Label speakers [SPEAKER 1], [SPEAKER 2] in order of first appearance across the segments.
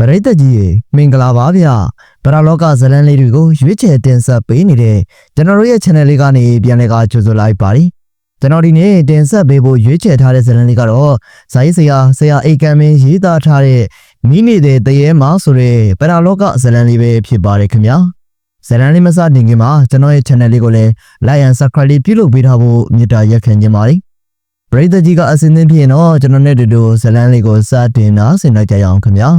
[SPEAKER 1] ပရိသတ်ကြီးရေမင်္ဂလာပါဗျာဗရာလောကဇလန်းလေးတွေကိုရွေးချယ်တင်ဆက်ပေးနေတဲ့ကျွန်တော်တို့ရဲ့ channel လေးကနေပြန်လည်ကကြိုဆိုလိုက်ပါတယ်ကျွန်တော်ဒီနေ့တင်ဆက်ပေးဖို့ရွေးချယ်ထားတဲ့ဇလန်းလေးကတော့ဇာယီဆရာဆရာအိတ်ကံမင်းရေးသားထားတဲ့မိနေတဲ့တရေမဆိုတဲ့ဗရာလောကဇလန်းလေးပဲဖြစ်ပါတယ်ခင်ဗျာဇလန်းလေးမစတင်ခင်မှာကျွန်တော်ရဲ့ channel လေးကိုလည်း like and subscribe လေးပြုလုပ်ပေးထားဖို့မေတ္တာရက်ခံခြင်းပါတယ်ပရိသတ်ကြီးကအစင်းသင်းဖြစ်ရင်တော့ကျွန်တော်နဲ့တူတူဇလန်းလေးကိုစတင်နာဆင်လိုက်ကြရအောင်ခင်ဗျာ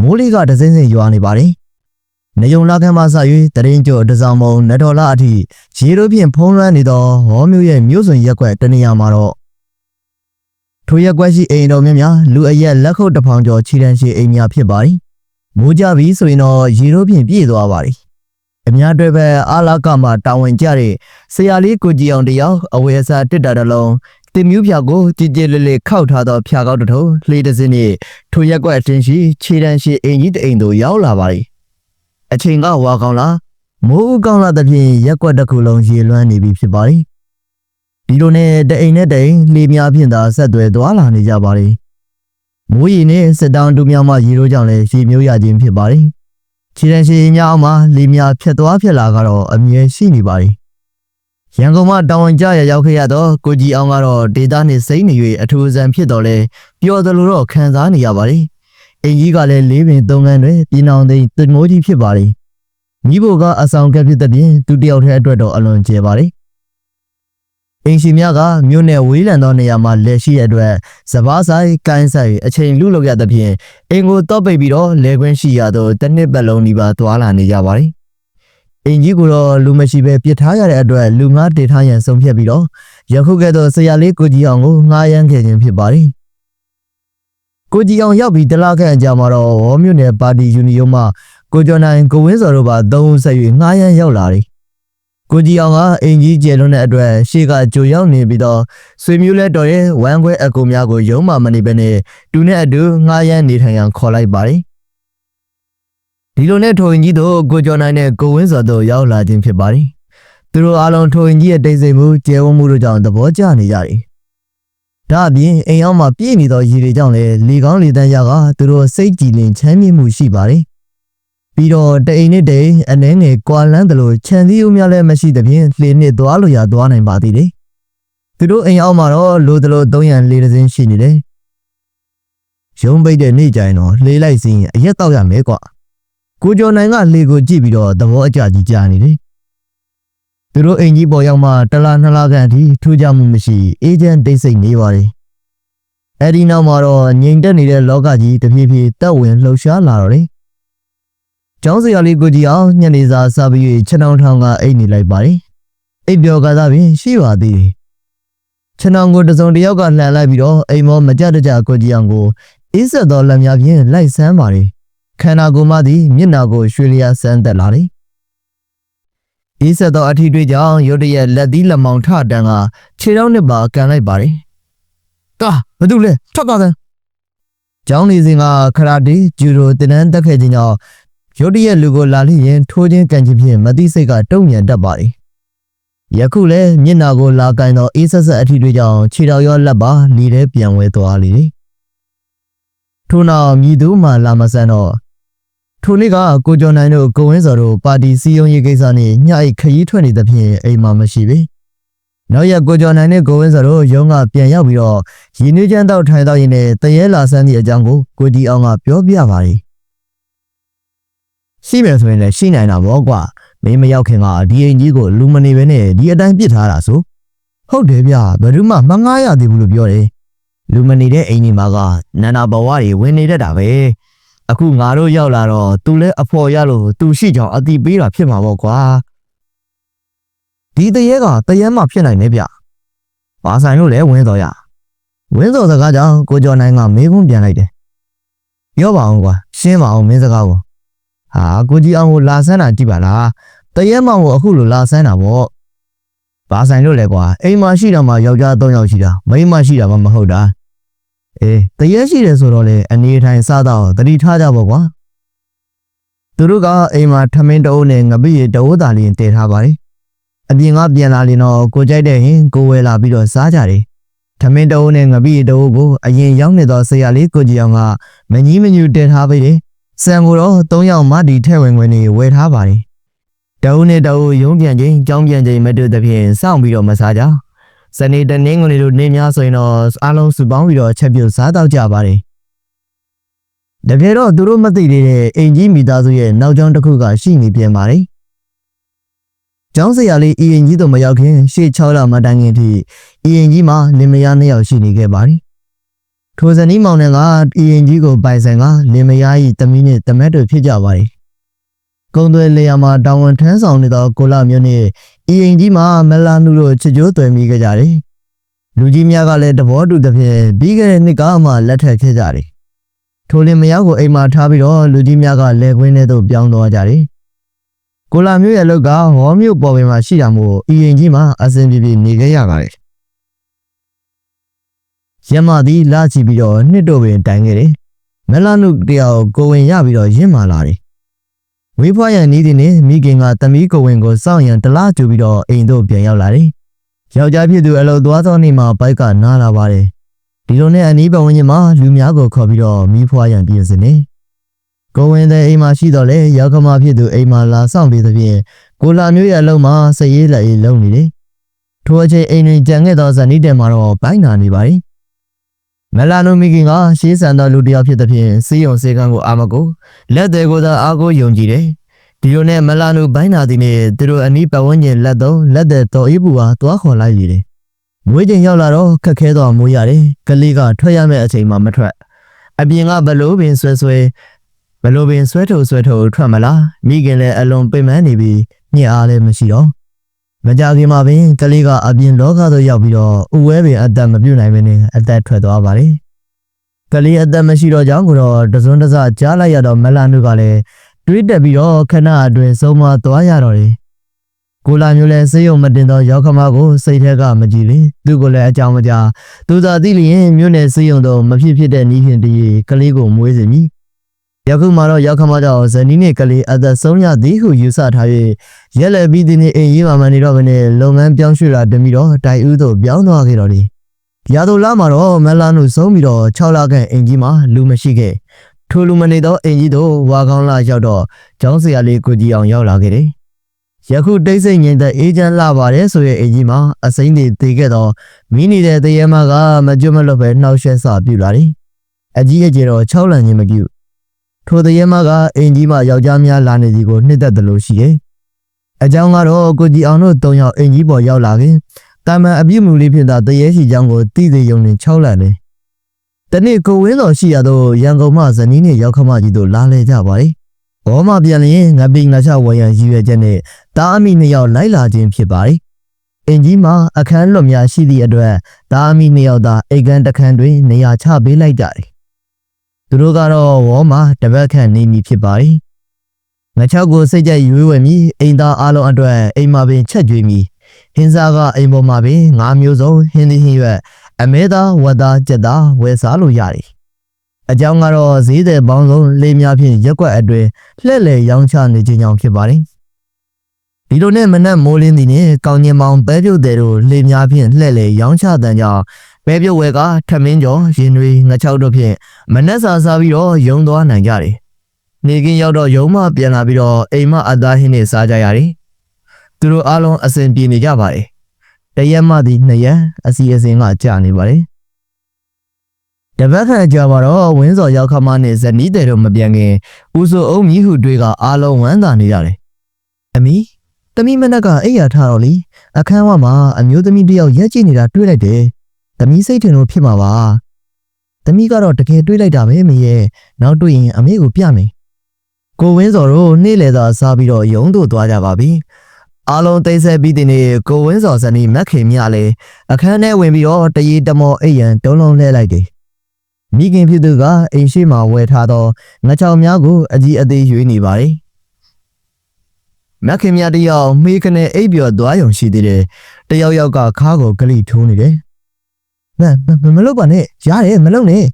[SPEAKER 1] မိုးလေးကတစင်းစင်းရွာနေပါတယ်။နေုံလာခမ်းမှစ၍တရင်ကျော်တစောင်းမုံနတော်လာအထိရေတို့ဖြင့်ဖုံးလွှမ်းနေသောဟောမျိုးရဲ့မြို့စွန်ရက်ွက်တနေရာမှာတော့ထိုရက်ွက်ရှိအိမ်တော်များများလူအရက်လက်ခုပ်တစ်ဖောင်ကျော်ခြေတန်းရှိအိမ်များဖြစ်ပါတယ်။မိုးကြပြီဆိုရင်တော့ရေတို့ဖြင့်ပြည့်သွားပါတယ်။အများတွေပဲအာလာကမှာတာဝန်ကျတဲ့ဆရာလေးကိုကြည်အောင်တယောက်အဝယ်အစားတစ်တာတစ်လုံး တင်မြူးဖြာကိုကြည်ကြည်လေးလေးခောက်ထားသောဖြာကောက်တစ်ထုံလှေတစ်စင်းနဲ့ထိုရက်ကွက်အတင်းရှိခြေတန်းရှိအိမ်ကြီးတအိမ်တို့ရောက်လာပါလေအချိန်ကဝါကောင်းလားမိုးဦးကောင်းလာသဖြင့်ရက်ကွက်တစ်ခုလုံးရေလွှမ်းနေပြီဖြစ်ပါလေဒီလိုနဲ့တအိမ်နဲ့တအိမ်လေများဖြင့်သာဆက်သွယ်သွားလာနေကြပါလေမိုးရီနဲ့စစ်တောင်းတူမြောင်းမှရေတို့ကြောင့်လည်းရေမျိုးရခြင်းဖြစ်ပါလေခြေတန်းရှိအိမ်များအောင်မှလေများဖြတ်သွားဖြတ်လာကတော့အမြဲရှိနေပါလေ ရန်ကုန်မှာတောင်ဝင်ကြရရောက်ခဲ့ရတော့ကိုကြီးအောင်ကတော့ဒေတာနဲ့စိမ့်နေ၍အထူးအဆန်ဖြစ်တော်လဲပျော်တယ်လို့တော့ခံစားနေရပါတယ်။အင်ကြီးကလည်းလေးပင်သုံးခန်းတွေပြည်နောင်သိတင်မိုးကြီးဖြစ်ပါတယ်။မိဖို့ကအဆောင်ကပ်ဖြစ်တဲ့ပြင်သူတယောက်တည်းအတွက်တော့အလွန်ကျဲပါတယ်။အင်ရှင်များကမြို့နယ်ဝေးလံသောနေရာမှာလက်ရှိရအတွက်စပားဆိုင်ကိုင်းဆိုင်အချိန်လူလောက်ရတဲ့ပြင်အင်ကိုတော့ပိတ်ပြီးတော့လဲခွင်းရှိရတော့တစ်နှစ်ပတ်လုံးဒီပါသွားလာနေကြပါတယ်။ အင်ကြီးကတော့လူမရှိပဲပြစ်ထားရတဲ့အတွက်လူငါတေထားရန်ဆုံးဖြတ်ပြီးတော့ယခုကဲ့သို့ဆရာလေးကိုကြီးအောင်ကိုငှားရမ်းခဲ့ခြင်းဖြစ်ပါတယ်။ကိုကြီးအောင်ရောက်ပြီးတလားခန့်အကြာမှာတော့ဝေါ်မြို့နယ်ပါတီယူနီယံမှကိုကျော်နိုင်ကိုဝင်းစော်တို့ပါသုံးဦးဆက်၍ငှားရမ်းရောက်လာတယ်။ကိုကြီးအောင်ကအင်ကြီးကျယ်လွန်းတဲ့အတွက်ရှေ့ကကြိုရောက်နေပြီးတော့ဆွေမျိုးလက်တော်ရဲ့ဝမ်းခွဲအကူများကိုယုံမှမနေဘဲနဲ့တူနဲ့အတူငှားရမ်းနေထိုင်ရန်ခေါ်လိုက်ပါတယ်။ ဒီလိုနဲ့ထိုင်ကြီးတို့ကိုကျော်နိုင်နဲ့ကိုဝင်းစော်တို့ရောက်လာခြင်းဖြစ်ပါတယ်။သူတို့အားလုံးထိုင်ကြီးရဲ့တိတ်ဆိတ်မှုကျဲဝန်းမှုတို့ကြောင့်သဘောကျနေကြတယ်။ဒါအပြင်အိမ်အောင်မှာပြည့်နေသောရေတွေကြောင့်လည်းလေကောင်းလေတန်းရကသူတို့စိတ်ကြည်လင်ချမ်းမြေ့မှုရှိပါတယ်။ပြီးတော့တအိမ်နဲ့တအိမ်အနှဲငယ်ကွာလန်းတယ်လို့ခြံစည်းဥများလည်းမရှိသဖြင့်လှေနဲ့သွားလို့ရသွားနိုင်ပါသေးတယ်။သူတို့အိမ်အောင်မှာတော့လိုတလို့သုံးရန်လေတစ်စင်းရှိနေတယ်။ရုံးပိတ်တဲ့နေ့ကျရင်တော့လှေလိုက်စီးရင်အရက်တော့ရမယ်ကွာ။ ကိုကျော်နိုင်ကလေကိုကြည့်ပြီးတော့သဘောအကျကြီးကြားနေတယ်။သူတို့အိမ်ကြီးပေါ်ရောက်မှတလားနှစ်လားခန့်အထိထူးခြားမှုမရှိအေဂျင့်တိတ်ဆိတ်နေပါတယ်။အဲဒီနောက်မှာတော့ငြိမ်သက်နေတဲ့လောကကြီးတဖြည်းဖြည်းတက်ဝင်လှုပ်ရှားလာတော့တယ်။ကျောင်းစရာလေးကိုကြည့်အောင်ညနေစာစားပြီးခြံအောင်ထောင်ကအိတ်နေလိုက်ပါတယ်။အိတ်ပြောကစားပြီးရှိပါသေးတယ်။ခြံအောင်ကိုတစုံတစ်ယောက်ကလှန်လိုက်ပြီးတော့အိမ်မောမကြတကြကိုကြည့်အောင်ကိုအေးဆက်သောလက်များဖြင့်လိုက်ဆန်းပါတယ်။ ခန္ဓာကိုယ်မှသည်မျက်နာကိုရွှေလျာဆန်းသက်လာတယ်။အေးဆက်သောအထီးတွေကြောင့်ရုတ်တရက်လက်သီးလက်မောင်ထတန်းကခြေထောက်နှစ်ပါကန်လိုက်ပါတယ်။ကာဘာတူလဲထွက်ပါစမ်း။ကျောင်းနေစဉ်ကခရာတီဂျူဒိုတင်နန်းတက်ခဲ့ခြင်းကြောင့်ရုတ်တရက်လူကိုလာလိရင်ထိုးခြင်းကန်ခြင်းဖြင့်မသိစိတ်ကတုံ့ပြန်တတ်ပါတယ်။ယခုလည်းမျက်နာကိုလာကန်သောအေးဆက်ဆက်အထီးတွေကြောင့်ခြေထောက်ရောလက်ပါလီထဲပြန်ဝဲသွားလေတယ်။ ထို့နောက်မြည်သူမှလာမဆန်းတော့ထိုနေ့ကကိုကျော်နိုင်တို့ကိုဝင်းစော်တို့ပါတီစည်းရုံးရေးကိစ္စနဲ့ညအိတ်ခရီးထွက်နေသဖြင့်အိမ်မှာမရှိပေ။နောက်ရက်ကိုကျော်နိုင်နဲ့ကိုဝင်းစော်တို့ရုံးကပြန်ရောက်ပြီးတော့ရင်းနှီးချမ်းတောက်ထိုင်တော့ရင်းနဲ့တရေလာဆန်းသည့်အကြောင်းကိုကိုတီအောင်ကပြောပြပါလေ။ရှိမယ်ဆိုရင်လည်းရှိနိုင်တာပေါ့ကွာ။မင်းမရောက်ခင်ကဒီအိမ်ကြီးကိုလူမနေပဲနဲ့ဒီအတိုင်းပြစ်ထားတာဆို။ဟုတ်တယ်ဗျဘယ်သူမှမငားရသေးဘူးလို့ပြောတယ်။ လူမနေတဲ့အိမ်ကြီးမှာကနန္နာဘဝတွေဝင်နေတတ်တာပဲ။အခုငါတို့ရောက်လာတော့သူလဲအဖော်ရလို့သူရှိကြောင်အတိပေးတာဖြစ်မှာပေါ့ကွာဒီတရေကတရေမှဖြစ်နိုင်နေဗျဘာဆိုင်လို့လဲဝင်းတော်ရဝင်းတော်စကားကြောင့်ကိုကျော်နိုင်ကမေးခွန်းပြန်လိုက်တယ်ပြောပါအောင်ကွာရှင်းပါအောင်မင်းစကားကိုဟာကိုကြီးအောင်ကိုလာဆန်းတာကြည့်ပါလားတရေမောင်ကိုအခုလိုလာဆန်းတာပေါ့ဘာဆိုင်လို့လဲကွာအိမ်မှာရှိတာမှယောက်ျား၃ယောက်ရှိတာမိန်းမရှိတာမှမဟုတ်တာ အေးတရေရှိတယ်ဆိုတော့လေအနေထိုင်စားတော့တတိထားကြပေါ့ကွာသူတို့ကအိမ်မှာထမင်းတအုပ်နဲ့ငပိရတအုပ်သားလေးတည်ထားပါတယ်အပြင်ကပြန်လာရင်တော့ကိုကြိုက်တဲ့ရင်ကိုဝယ်လာပြီးတော့စားကြတယ်ထမင်းတအိုးနဲ့ငပိတအိုးကိုအရင်ရောက်နေသောဆရာလေးကိုကြီးအောင်ကမကြီးမညူတင်ထားပေးတယ်။စံကိုတော့၃ယောက်မတီထဲ့ဝင်ဝင်နေဝယ်ထားပါတယ်။တအိုးနဲ့တအိုးရုံးပြန်ချင်းကြောင်းပြန်ချင်းမတူသဖြင့်စောင့်ပြီးတော့မစားကြ။ စနေတနင်္ဂနွေတို့နေများဆိုရင်တော့အားလုံးစုပေါင်းပြီးတော့ချက်ပြုတ်စားတော့ကြပါတယ်။တကယ်တော့သူတို့မသိသေးတဲ့အိမ်ကြီးမိသားစုရဲ့နောက်ကျောင်းတစ်ခုကရှိနေပြန်ပါတယ်။ကျောင်းဆရာလေးအရင်ကြီးတို့မရောက်ခင်ရှေ့6လမတိုင်ခင်ထိအရင်ကြီးမှာလင်မယားနှစ်ယောက်ရှိနေခဲ့ပါတယ်။ထိုဇနီးမောင်နှံကအရင်ကြီးကိုပိုင်ဆိုင်ကလင်မယား၏တမီးနှင့်တမက်တို့ဖြစ်ကြပါတယ်။ ကုံသွဲလေယာမှာတောင်ဝန်ထမ်းဆောင်နေသောကိုလာမျိုးနှင့်အရင်ကြီးမှာမလာနုတို့ချစ်ကြိုးသွယ်မိခဲ့ကြတယ်။လူကြီးများကလည်းတဘောတူသဖြင့်ပြီးခဲ့တဲ့နှစ်ကမှလက်ထပ်ခဲ့ကြတယ်။ထိုလင်မယားကိုအိမ်မှာထားပြီးတော့လူကြီးများကလက်ကွင်းထဲသို့ပြောင်းသွားကြတယ်။ကိုလာမျိုးရဲ့အလုပ်ကဟောမျိုးပေါ်ပင်မှာရှိတာမို့အရင်ကြီးမှာအဆင်ပြေပြေနေခဲ့ရပါတယ်။ရမသည်လာချီပြီးတော့နှစ်တို့ပင်တိုင်ခဲ့တယ်။မလာနုတယောက်ကိုဝင်ရပြီးတော့ရင့်မာလာတယ်။ ဝေးဖွားရန်နီးသည်နှင့်မိခင်ကတမီးကိုဝင်ကိုစောင့်ရန်တလားကျူပြီးတော့အိမ်သို့ပြန်ရောက်လာတယ်။ယောက်ျားဖြစ်သူအလုပ်သွားသောနေ့မှာဘိုက်ကနားလာပါတယ်။ဒီလိုနဲ့အနီးပတ်ဝန်းကျင်မှာလူများကိုခေါ်ပြီးတော့မိဖွားရန်ပြင်ဆင်နေ။ကိုဝင်တဲ့အိမ်မှာရှိတော့လေရောက်ခမဖြစ်သူအိမ်မှာလာဆောင်ပြီးသဖြင့်ကိုလာမျိုးရဲ့အလုံးမှာစရေးလက်ရေးလုံးနေတယ်။ထိုအချိန်အိမ်တွင်ကြံခဲ့သောဇနီးတဲ့မှာတော့ဘိုင်းနာနေပါတယ်။ မလာနိုမီကင်ကရှေးဆန်သောလူတစ်ယောက်ဖြစ်သဖြင့်စီယုံစေကန်းကိုအာမကိုလက်သေးကိုသာအားကိုယုံကြည်တယ်။ဒီလိုနဲ့မလာနိုဘိုင်းနာသည်နဲ့သူတို့အနီးပတ်ဝန်းကျင်လက်သုံးလက်သက်တော်အေးပူဟာတွားခေါ်လိုက်ရည်တယ်။မွေးချိန်ရောက်လာတော့ခက်ခဲတော့မိုးရတယ်။ကလေးကထွက်ရမယ့်အချိန်မှမထွက်။အပြင်ကဘလို့ပင်ဆွဲဆွဲဘလို့ပင်ဆွဲထုတ်ဆွဲထုတ်ထွက်မလား။မိခင်လည်းအလွန်ပိတ်မန်းနေပြီးညစ်အားလည်းမရှိတော့။ မကြခင်မှာပင်ကလေးကအပြင်လောကသို့ရောက်ပြီးတော့ဥဝဲပင်အသက်မပြုတ်နိုင်မင်းနဲ့အသက်ထွက်သွားပါလေ။ကလေးအသက်မရှိတော့ကြောင်းကိုတော့တစွန်းတစကြားလိုက်ရတော့မလာနုကလည်းတွေးတက်ပြီးတော့ခဏအတွင်းဆုံးမသွားရတော့တယ်။ကိုလာမျိုးလည်းစေးရုံမတင်တော့ရောက်ခမကိုစိတ်ထက်ကမကြည့်လေသူကလည်းအကြောင်းမကြားသူသာသိလျင်မြို့နယ်စေးရုံတော့မဖြစ်ဖြစ်တဲ့နီးဖြင့်တည်းကလေးကိုမွေးစေမည်။ ယခုမှတော့ရောက်ခမကြောင့်ဇနီးနဲ့ကလေးအသက်ဆုံးရသည်ဟုယူဆထား၍ရက်လက်ပြီးဒီနေ့အိမ်ကြီးမှမနေတော့ဘဲနဲ့လုပ်ငန်းပြောင်းရွှေ့တာတမီတော့တိုင်ဦးသို့ပြောင်းသွားခဲ့တော်တယ်။ရာသူလာမှာတော့မလာနုဆုံးပြီးတော့6လခန့်အိမ်ကြီးမှာလူမရှိခဲ့။ထိုလူမနေတော့အိမ်ကြီးတို့ဝါကောင်းလာရောက်တော့ကျောင်းဆရာလေးကိုကြီးအောင်ရောက်လာခဲ့တယ်။ယခုတိတ်ဆိတ်ငြိမ်သက်အေးချမ်းလာပါတယ်ဆိုရဲ့အိမ်ကြီးမှာအစိမ့်တွေတည်ခဲ့တော့မိနေတဲ့တရေမကမကြွမလွတ်ပဲနှောက်ယှက်စပြုလာတယ်။အကြီးအကျယ်တော့6လန်ချင်းမပြု ထိုတရေမကအိမ်ကြီးမှာယောက်ျားများလာနေစီကိုနှစ်သက်တယ်လို့ရှိရဲ့။အကြောင်းကတော့ကိုကြီးအောင်တို့၃ယောက်အိမ်ကြီးပေါ်ရောက်လာခင်တာမန်အပြစ်မှုလေးဖြစ်တာတရေရှိချောင်းကိုတိသေးယုံနေ6လန်တယ်။တနေ့ကိုဝင်းတော်ရှိရတော့ရန်ကုန်မှဇနီးနဲ့ရောက်ခမကြီးတို့လာလဲကြပါတယ်။ဘောမပြန်လျင်ငပိငါချဝရံရည်ရွယ်ချက်နဲ့တားအမိနှစ်ယောက်လိုက်လာခြင်းဖြစ်ပါတယ်။အင်ကြီးမှာအခန်းလွတ်များရှိသည့်အတွက်တားအမိနှစ်ယောက်သာအိတ်ကန်းတစ်ခန်းတွင်နေရာချပေးလိုက်ကြတယ်။ သူတို့ကတော့ဝေါ်မှာတပတ်ခန့်နေမည်ဖြစ်ပါတယ်။ငါချောက်ကိုစိတ်ကြိုက်ရွေးဝယ်မည်အိမ်သားအလုံးအတွက်အိမ်မှာပင်ချက်ကြွေးမည်ဟင်းစားကအိမ်ပေါ်မှာပင်ငါးမျိုးစုံဟင်းသီးဟင်းရွက်အမဲသားဝတ်သားကြက်သားဝယ်စားလို့ရတယ်။အကြောင်းကတော့ဈေးသည်ပေါင်းစုံလေးများဖြင့်ရက်ွက်အတွင်းလှည့်လည်ရောင်းချနေခြင်းကြောင့်ဖြစ်ပါတယ်။ဒီလိုနဲ့မနက်မိုးလင်းသည်နှင့်ကောင်းကျင်မောင်ပဲပြုတ်တဲ့တို့လေးများဖြင့်လှည့်လည်ရောင်းချတဲ့ကြောင့် ပဲပြုတ်ဝဲကထမင်းကျော်ရင်တွေငချောက်တို့ဖြင့်မနက်စာစားပြီးတော့ယုံသွားနိုင်ကြတယ်။နေကင်းရောက်တော့ယုံမပြန်လာပြီးတော့အိမ်မအသားဟင်းနဲ့စားကြရတယ်။သူတို့အားလုံးအစဉ်ပြေနေကြပါတယ်။တရက်မှသည်နှစ်ရက်အစီအစဉ်ကကြာနေပါတယ်။တပတ်ခန့်ကြာပါတော့ဝင်းစော်ရောက်ခမနဲ့ဇနီးတဲ့တို့မပြန်ခင်ဦးစိုးအုံမြီဟုတွေကအားလုံးဝမ်းသာနေကြတယ်။အမီတမီမနက်ကအိယာထားတော့လေအခန်းဝမှာအမျိုးသမီးတစ်ယောက်ရက်ကြည့်နေတာတွေ့လိုက်တယ်။ တမီစိတ်ထင်လို့ဖြစ်မှာပါ။တမီကတော့တကယ်တွေ့လိုက်တာပဲမရဲ့နောက်တွေ့ရင်အမေကိုပြမယ်။ကိုဝင်းစော်တို့နေ့လေသာစားပြီးတော့ယုံတို့သွားကြပါပြီ။အားလုံးသိဆက်ပြီးတဲ့နေ့ကိုဝင်းစော်ဇနီးမက်ခင်မြလည်းအခန်းထဲဝင်ပြီးတော့တရေတမောအိပ်ရန်တုံးလုံးလှဲလိုက်တယ်။မိခင်ဖြစ်သူကအိမ်ရှိမှဝယ်ထားသောငချောင်များကိုအကြီးအသေးရွေးနေပါတယ်။မက်ခင်မြတယောက်မေးခနဲ့အိပ်ပျော်သွားရုံရှိသေးတယ်။တယောက်ယောက်ကခါးကိုဂလိထိုးနေတယ်။ မမမလုပ်ပါနဲ့ရတယ်မလုပ်နဲ့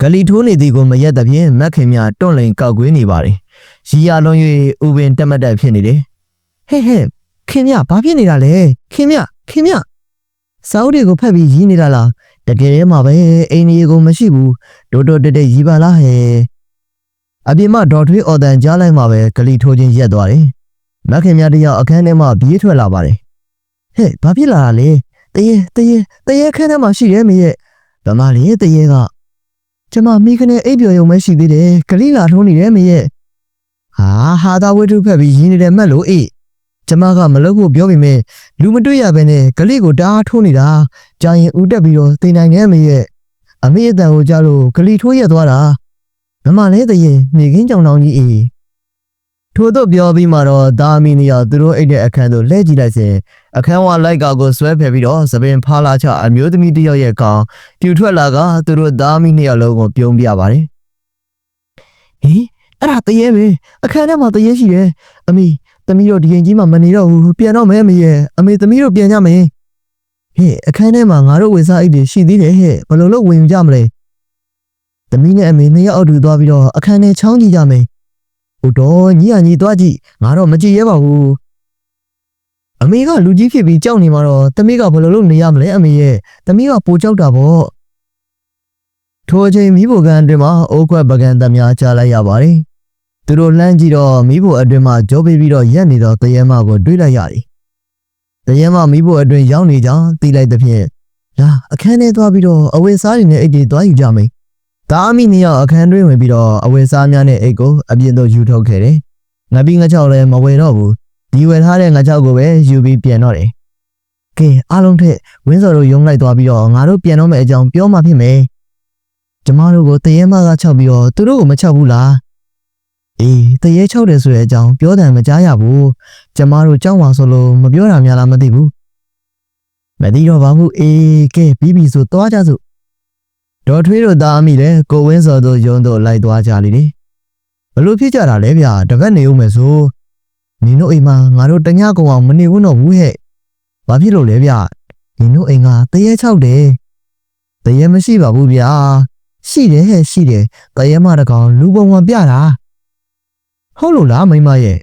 [SPEAKER 1] ဂလီထိုးနေသည်ကိုမရက်သဖြင့်မက်ခင်မြတွန့်လိန်ကောက်ကွေးနေပါတယ်။ရီယာလုံး၍ဥပင်တက်မတ်တက်ဖြစ်နေတယ်။ဟဲ့ဟဲ့ခင်မြဘာဖြစ်နေတာလဲခင်မြခင်မြစာအုပ်တွေကိုဖတ်ပြီးရီးနေတာလားတကယ်မှပဲအိမ်ကြီးကိုမရှိဘူးတိုးတိုးတက်တက်ရီပါလားဟဲ့အပြင်မှာဒေါ်ထွေးအော်တန်ကြားလိုက်မှပဲဂလီထိုးချင်းရက်သွားတယ်မခင်များတယောက်အခန်းထဲမှာပြေးထွက်လာပါတယ်ဟဲ့ဘာဖြစ်လာတာလဲ တရေတရေတရေခန်းထဲမှာရှိတယ်မေရဲ့ဗမာလေးတရေကကျမမိခနဲ့အိပ်ပျော်ရုံပဲရှိသေးတယ်ဂလီလာထုံးနေတယ်မေရဲ့ဟာဟာသာဝတ္ထုဖက်ပြီးရင်းနေတဲ့မက်လို့အေးကျမကမလုပ်ဖို့ပြောပေမဲ့လူမတွေ့ရဘဲနဲ့ဂလိကိုတအားထိုးနေတာကြာရင်ဦးတက်ပြီးတော့တင်နိုင်နေမေရဲ့အမေအတန်ကိုကြားလို့ဂလိထိုးရက်သွားတာမမလည်းတရင်နေခင်းကြောင်တောင်ကြီးအေး ထို့တော့ပြောပြီးမှတော့ဒါအမီနီယာသူတို့အိတ်တဲ့အခန်းသို့လှည့်ကြည့်လိုက်စဉ်အခန်းဝလိုက်ကာကိုဆွဲဖယ်ပြီးတော့သပင်ဖားလာချအမျိုးသမီးတစ်ယောက်ရဲ့ကောင်ပြူထွက်လာကသူတို့ဒါအမီနှစ်ယောက်လုံးကိုပြုံးပြပါတယ်ဟင်အဲ့ဒါတရေပဲအခန်းထဲမှာတရေရှိတယ်အမီသမီးတို့ဒီရင်ကြီးမှမနေတော့ဘူးပြန်တော့မဲအမေရဲ့အမေသမီးတို့ပြန်ကြမယ်ဟဲ့အခန်းထဲမှာငါတို့ဝင်စားအိတ်တွေရှိသေးတယ်ဟဲ့ဘယ်လိုလုပ်ဝင်ကြမလဲသမီးနဲ့အမေနှစ်ယောက်အတူသွားပြီးတော့အခန်းထဲချောင်းကြည့်ကြမယ် ဟိုတော့ညီအညီသွားကြည့်ငါတော့မကြည့်ရဲပါဘူးအမေကလူကြီးဖြစ်ပြီးကြောက်နေမှာတော့သမီးကဘယ်လိုလုပ်နေရမလဲအမေရဲ့သမီးကပိုကြောက်တာပေါ့ထိုအချိန်မိဖို့ကန်အတွင်မှာအိုးခွက်ပကံတများချလိုက်ရပါတယ်သူတို့လှမ်းကြည့်တော့မိဖို့အတွင်မှာကြောပေးပြီးတော့ရက်နေတော့တရဲမကိုတွေးလိုက်ရတယ်။တရဲမမိဖို့အတွင်ရောက်နေကြောင်းသိလိုက်တဲ့ဖြင့်လာအခန်းထဲသွားပြီးတော့အဝယ်စားတွေနဲ့အိတ်တွေသွားယူကြမယ်။ ဒါအမိနှစ်ယောက်အခန်းတွင်းဝင်ပြီးတော့အဝယ်စားများနဲ့အိတ်ကိုအပြင်သို့ယူထုတ်ခဲ့တယ်။ငပိငချောက်လည်းမဝယ်တော့ဘူး။ဒီဝယ်ထားတဲ့ငချောက်ကိုပဲယူပြီးပြန်တော့တယ်။ကဲအားလုံးထက်ဝင်းစော်တို့ယုံလိုက်သွားပြီးတော့ငါတို့ပြန်တော့မယ့်အကြောင်းပြောမှဖြစ်မယ်။ကျမတို့ကိုတရဲမကချောက်ပြီးတော့သူတို့ကိုမချောက်ဘူးလား။အေးတရေချောက်တယ်ဆိုတဲ့အကြောင်းပြောတယ်မကြားရဘူးကျမတို့ကြောက်ပါဆိုလို့မပြောတာများလားမသိဘူးမသိတော့ပါဘူးအေးကဲပြီးပြီဆိုသွားကြစို့ ဒေါ်ထွေးတို့သားအမိလည်းကိုဝင်းစော်တို့ယုံတို့လိုက်သွားကြလိမ့်တယ်ဘလို့ဖြစ်ကြတာလဲဗျာတပတ်နေဦးမယ်ဆိုနင်တို့အိမ်မှာငါတို့တညကောင်အောင်မနေဘူးတော့ဘူးဟဲ့ဘာဖြစ်လို့လဲဗျာနင်တို့အိမ်ကတရေချောက်တယ်တရေမရှိပါဘူးဗျာရှိတယ်ဟဲ့ရှိတယ်တရေမတကောင်လူပုံဝင်ပြတာဟုတ်လို့လားမိမရဲ့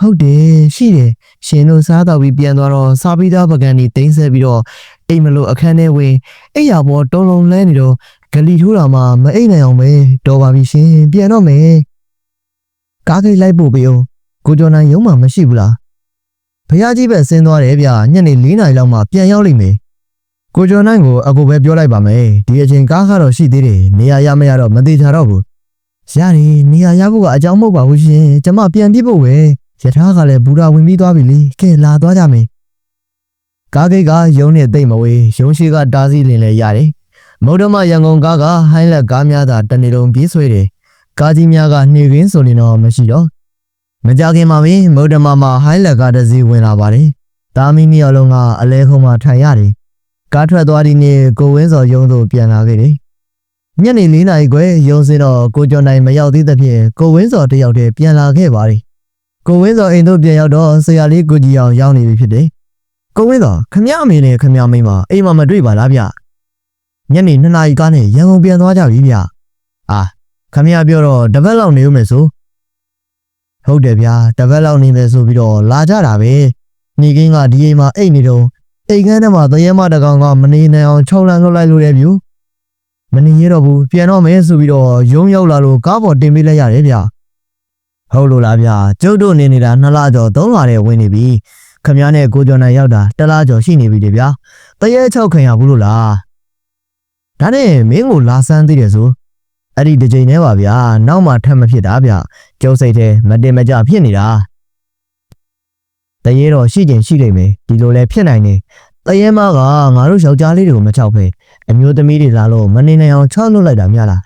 [SPEAKER 1] ဟုတ်တယ်ရှိတယ်ရှင်တို့စားတော့ပြီးပြန်သွားတော့စားပြီးသားပကံကြီးတင်းဆဲပြီးတော့အိမ်မလို့အခန်းထဲဝင်အိပ်ရပေါ်တုံးလုံးလဲနေတော့ ဂလီထိုးတာမှမအိပ်နိုင်အောင်ပဲတော်ပါပြီရှင်ပြန်တော့မယ်ကားကိတ်လိုက်ပို့ပေးအောင်ကိုကျော်နိုင်ရုံးမှမရှိဘူးလားဖះကြီးပဲဆင်းသွားတယ်ဗျညနေ၄နာရီလောက်မှပြန်ရောက်လိမ့်မယ်ကိုကျော်နိုင်ကိုအကူပဲပြောလိုက်ပါမယ်ဒီအချိန်ကားကတော့ရှိသေးတယ်နေရာရမရတော့မသေးချာတော့ဘူးရတယ်နေရာရဖို့ကအကြောင်းမဟုတ်ပါဘူးရှင်ကျမပြန်ပြစ်ဖို့ပဲယထာကလည်းဘူရာဝင်ပြီးသွားပြီလေကဲလာသွားကြမယ်ကားဂိတ်ကရုံးနဲ့တိတ်မဝေးရုံးရှိကတားစီးလင်လဲရတယ် မုဒ္ဓမရန်ကုန်ကားကဟိုင်းလက်ကားများသာတနေလုံးပြေးဆွဲတယ်ကားကြီးများကနှေခင်းဆိုရင်တော့မရှိတော့မကြခင်မှာပဲမုဒ္ဓမမှာဟိုင်းလက်ကားတစ်စီးဝင်လာပါတယ်တာမီနှစ်ယောက်လုံးကအလဲခုံမှာထိုင်ရတယ်ကားထွက်သွားဒီနေ့ကိုဝင်းစော်ရုံးသို့ပြန်လာခဲ့တယ်ညနေ၄နာရီခွဲရုံစင်းတော့ကိုကျော်နိုင်မရောက်သေးသဖြင့်ကိုဝင်းစော်တယောက်တည်းပြန်လာခဲ့ပါသည်ကိုဝင်းစော်အိမ်သို့ပြန်ရောက်တော့ဆရာလေးကိုကြီးအောင်ရောက်နေပြီဖြစ်တယ်ကိုဝင်းစော်ခမရအမေနဲ့ခမရမိန်းမအိမ်မှာမတွေ့ပါလားဗျ ညနေ2နာရီကားနဲ့ရန်ကုန်ပြန်သွားကြပြီဗျအာခမရပြောတော့တပတ်လောက်နေဦးမယ်ဆိုဟုတ်တယ်ဗျာတပတ်လောက်နေမယ်ဆိုပြီးတော့လာကြတာပဲနေကင်းကဒီအိမ်မှာအိတ်နေတော့အိမ်ခန်းထဲမှာသရဲမတကောင်ကမနေနိုင်အောင်ခြောက်လန့်လွတ်လိုက်လို့လည်းဗျူမနေရတော့ဘူးပြန်တော့မယ်ဆိုပြီးတော့ရုံးရောက်လာလို့ကားပေါ်တင်ပေးလိုက်ရတယ်ဗျဟုတ်လို့လားဗျကျုပ်တို့နေနေတာနှစ်လကျော်သုံးလတဲ့ဝင်နေပြီခမည်းနဲ့ကိုကျော်နိုင်ရောက်တာတစ်လကျော်ရှိနေပြီလေဗျာတရေချောက်ခင်ရဘူးလို့လား ဒါနဲ့မင်းကိုလာဆန်းသေးတယ်ဆိုအဲ့ဒီတစ်ချိန်နဲ့ပါဗျာနောက်မှထပ်မဖြစ်တာဗျကျုပ်စိတ်ထဲမတင်မကြဖြစ်နေတာတရေတော့ရှိကျင်ရှိလိမ့်မယ်ဒီလိုလဲဖြစ်နိုင်တယ်တရေမကငါတို့ယောက်ျားလေးတွေကိုမချောက်ဖဲအမျိုးသမီးတွေလာလို့မနေနိုင်အောင်ချောက်လွတ်လိုက်တာများလား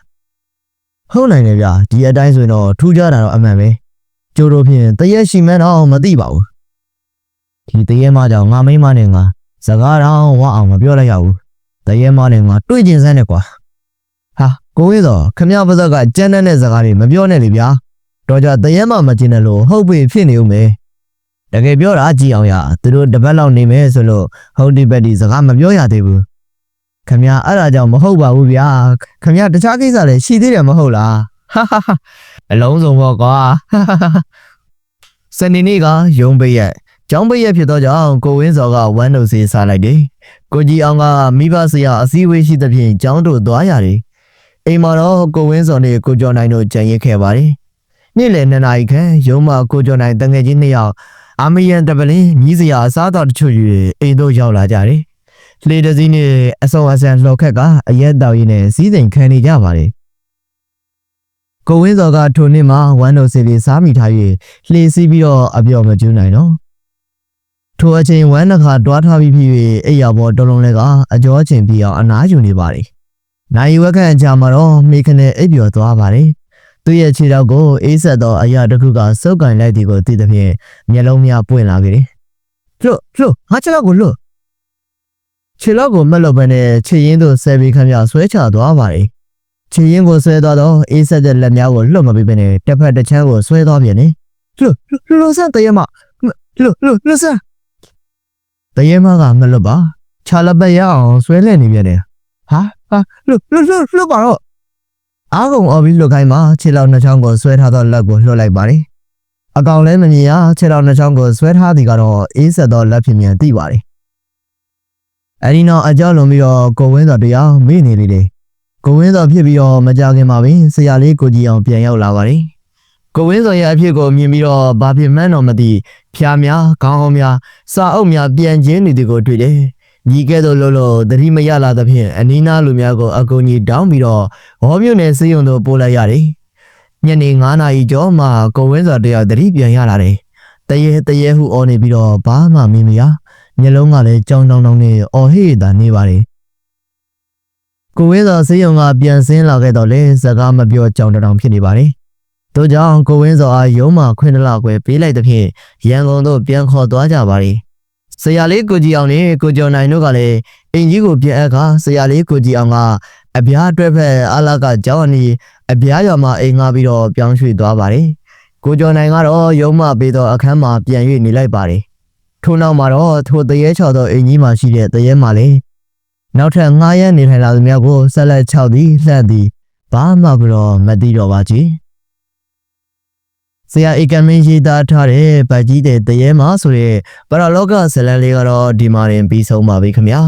[SPEAKER 1] ဟုတ်နိုင်တယ်ဗျာဒီအတိုင်းဆိုရင်တော့ထူးခြားတာတော့အမှန်ပဲကျိုးတို့ဖြင့်တရက်ရှိမှန်းတော့မသိပါဘူးဒီတရက်မှကြောင့်ငါမိမနဲ့ငါစကားတော့ဝအောင်မပြောလိုက်ရဘူး တရက်မှနဲ့ငါတွေ့ကျင်စမ်းတယ်ကွာဟာကိုဝေးတော့ခမရပါဇက်ကကြမ်းတမ်းတဲ့စကားတွေမပြောနဲ့လေဗျာတော့ကြတရက်မှမကျင်တယ်လို့ဟုတ်ပြီဖြစ်နေဦးမယ်တကယ်ပြောတာကြည်အောင်ရသူတို့တပတ်လောက်နေမယ်ဆိုလို့ဟုတ်ဒီဘက်ဒီစကားမပြောရသေးဘူးခမရအဲ့ဒါကြောင့်မဟုတ်ပါဘူးဗျာခမရတခြားကိစ္စလည်းရှိသေးတယ်မဟုတ်လားဟာဟာဟာအလုံးစုံပေါ့ကွာဟာဟာဟာစနေနေ့ကယုံပိတ်ရက် ကျောင်းပိတ်ရက်ဖြစ်သောကြောင့်ကိုဝင်းစော်ကဝမ်းတို့စေးစားလိုက်တယ်။ကိုကြီးအောင်ကမိဘဆရာအစည်းအဝေးရှိသဖြင့်ကျောင်းတို့သွားရတယ်။အိမ်မှာတော့ကိုဝင်းစော်နဲ့ကိုကျော်နိုင်တို့ကြံရစ်ခဲ့ပါတယ်။နေ့လယ်နှစ်နာရီခန့်ရုံးမကိုကျော်နိုင်တငယ်ချင်းနှစ်ယောက်အာမီယန်တပလင်းညီးစရာအစားအသောက်တချို့ယူအိမ်တို့ရောက်လာကြတယ်။လေတစည်းနဲ့အစောအဆန်လှော်ခက်ကအရက်တောက်ရင်းနဲ့စီးစိမ်ခံနေကြပါတယ်။ကိုဝင်းစော်ကထိုနေ့မှာဝမ်းတို့စေးလေးစားမိထား၍လှေစီးပြီးတော့အပြော်မကျွနိုင်တော့။ ထိုအချိန်ဝမ်းတစ်ခါတွားထားပြီးဖြစ်၍အိယာပေါ်တလုံးလဲကအကျော်ချင်းပြီးအောင်အနားယူနေပါလေ။နိုင်ဝက်ခန့်အကြာမှာတော့မိခနဲ့အိပ်ပျော်သွားပါလေ။သူ့ရဲ့ခြေထောက်ကိုအေးဆက်သောအရာတစ်ခုကစုပ်ကန်လိုက်သည်ကိုသိသဖြင့်မျက်လုံးများပွင့်လာခဲ့တယ်။လှုပ်လှုပ်ငါခြေထောက်ကိုလှုပ်ခြေထောက်ကိုမက်လို့ပဲနဲ့ခြေရင်းသို့ဆဲပြီးခန့်ပြဆွဲချသွားပါလေ။ခြေရင်းကိုဆွဲသွားတော့အေးဆက်တဲ့လက်များကိုလှုပ်မပြီးပဲနဲ့တစ်ဖက်တစ်ချမ်းကိုဆွဲသွားပြန်တယ်။လှုပ်လှုပ်လှုပ်ဆန်းတရမလှုပ်လှုပ်လှုပ်ဆန်းတ ရေမကမလွတ်ပါခြာလက်ပတ်ရအောင်ဆွဲလဲနေပြန်တယ်ဟာဟာလွတ်လွတ်လွတ်လွတ်ပါတော့အားကုန်အော်ပြီးလွတ်ခိုင်းမှာခြေလောက်နှစ်ချောင်းကိုဆွဲထားသောလက်ကိုလွှတ်လိုက်ပါတယ်အကောင်လည်းမမြင်ရခြေလောက်နှစ်ချောင်းကိုဆွဲထားသည်ကတော့အေးဆက်သောလက်ဖြစ်မြန်သိပါတယ်အဲဒီနောက်အကြောက်လွန်ပြီးတော့ကိုဝင်းတော်တရားမေ့နေလေတယ်ကိုဝင်းတော်ဖြစ်ပြီးတော့မကြခင်မှာပင်ဆရာလေးကိုကြီးအောင်ပြန်ရောက်လာပါတယ် ကိုဝင်းစော်ရဲ့အဖြစ်ကိုမြင်ပြီးတော့ဘာဖြစ်မှန်းတော့မသိဖျားများခေါင်းအောင်များစာအုပ်များပြန်ကျင်းနေသည်ကိုတွေ့တယ်။ညီကဲ့သို့လို့လို့သတိမရလာသဖြင့်အနီးနားလူများကိုအကူကြီးတောင်းပြီးတော့ဟောမြို့နယ်စေယုံတို့ပို့လိုက်ရတယ်။ညနေ9နာရီကျော်မှကိုဝင်းစော်တယောက်သတိပြန်ရလာတယ်။တရေတရေဟုအော်နေပြီးတော့ဘာမှမမရမျက်လုံးကလည်းကြောင်တောင်တောင်နဲ့အော်ဟေ့တာနေပါတယ်။ကိုဝင်းစော်စေယုံကပြန်ဆင်းလာခဲ့တော့လေစကားမပြောကြောင်တောင်ဖြစ်နေပါတယ်။ တို့ကြောင့်ကိုဝင်းစော်အားရုံးမှခွင့်တလခွဲပေးလိုက်သဖြင့်ရန်ကုန်သို့ပြန်ခေါ်သွားကြပါလေဆရာလေးကိုကြီးအောင်နဲ့ကိုကျော်နိုင်တို့ကလည်းအင်ကြီးကိုပြန်အခါဆရာလေးကိုကြီးအောင်ကအပြားအတွက်ဖက်အလာကကြောင်းအနီးအပြားရွာမှာအိမ်ငှားပြီးတော့ပြောင်းရွှေ့သွားပါတယ်ကိုကျော်နိုင်ကတော့ရုံးမပေးတော့အခန်းမှာပြန်၍နေလိုက်ပါတယ်ထို့နောက်မှာတော့ထိုတရေချော်သောအင်ကြီးမှာရှိတဲ့တရေမှာလေနောက်ထပ်ငှားရမ်းနေထိုင်လာသူများကိုဆက်လက်ချောက်သည်လှန့်သည်ဘာမှကတော့မသိတော့ပါကြီး ဆရာဧကမင်းရေးသားထားတဲ့ဗတ်ကြီးတဲ့တရေမာဆိုတဲ့ပရလောကဇလန်လေးကတော့ဒီမှာရင်ပြီးဆုံးပါပြီခင်ဗျာ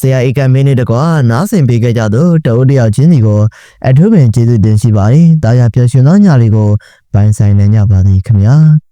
[SPEAKER 1] ဆရာဧကမင်းနဲ့တကွာနားဆင်ပေးကြကြတော့တအုပ်တယောက်ချင်းစီကိုအထူးပင်ကျေးဇူးတင်ရှိပါတယ်ဒါရပျော်ရွှင်သောညလေးကိုပိုင်ဆိုင်နိုင်ကြပါသည်ခင်ဗျာ